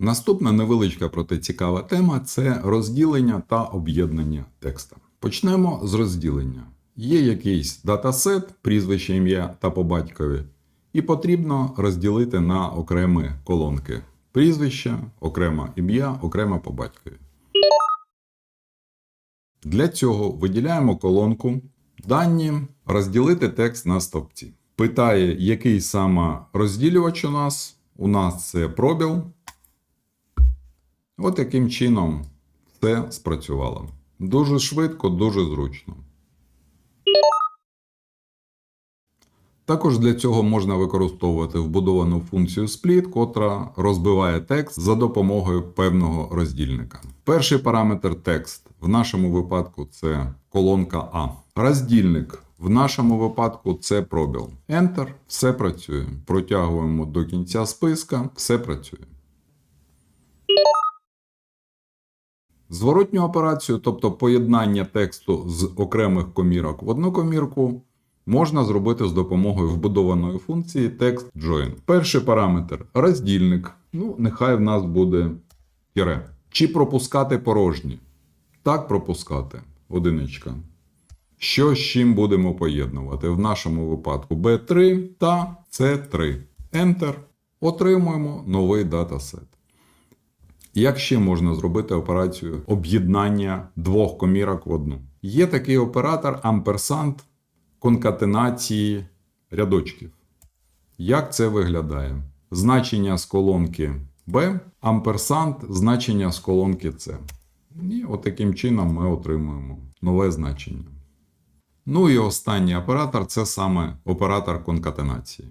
Наступна невеличка, проте цікава тема це розділення та об'єднання текста. Почнемо з розділення. Є якийсь датасет, прізвище, ім'я та по батькові, і потрібно розділити на окремі колонки. Прізвище, окремо ім'я, окремо по батькові. Для цього виділяємо колонку Дані розділити текст на стовпці. Питає, який саме розділювач у нас. У нас це пробіл. От таким чином все спрацювало. Дуже швидко, дуже зручно. Також для цього можна використовувати вбудовану функцію split, котра розбиває текст за допомогою певного роздільника. Перший параметр текст в нашому випадку це колонка А. Роздільник в нашому випадку це пробіл. Enter, все працює. Протягуємо до кінця списка, все працює. Зворотню операцію, тобто поєднання тексту з окремих комірок в одну комірку, можна зробити з допомогою вбудованої функції text-join. Перший параметр роздільник. Ну, нехай в нас буде тире. Чи пропускати порожні? Так, пропускати. Одиничка. Що з чим будемо поєднувати? В нашому випадку B3 та C3. Enter. Отримуємо новий датасет. Як ще можна зробити операцію об'єднання двох комірок в одну? Є такий оператор амперсант конкатенації рядочків. Як це виглядає? Значення з колонки B, амперсант значення з колонки C. І от таким чином ми отримуємо нове значення. Ну і останній оператор це саме оператор конкатенації.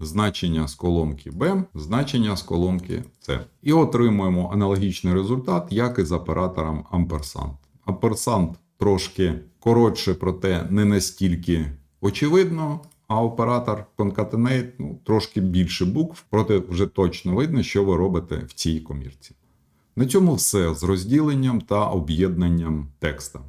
Значення з колонки B, значення з колонки C. І отримуємо аналогічний результат, як і з оператором ampersand. Ampersand трошки коротше, проте не настільки очевидно, а оператор concatenate ну, трошки більше букв, проте вже точно видно, що ви робите в цій комірці. На цьому все з розділенням та об'єднанням текста.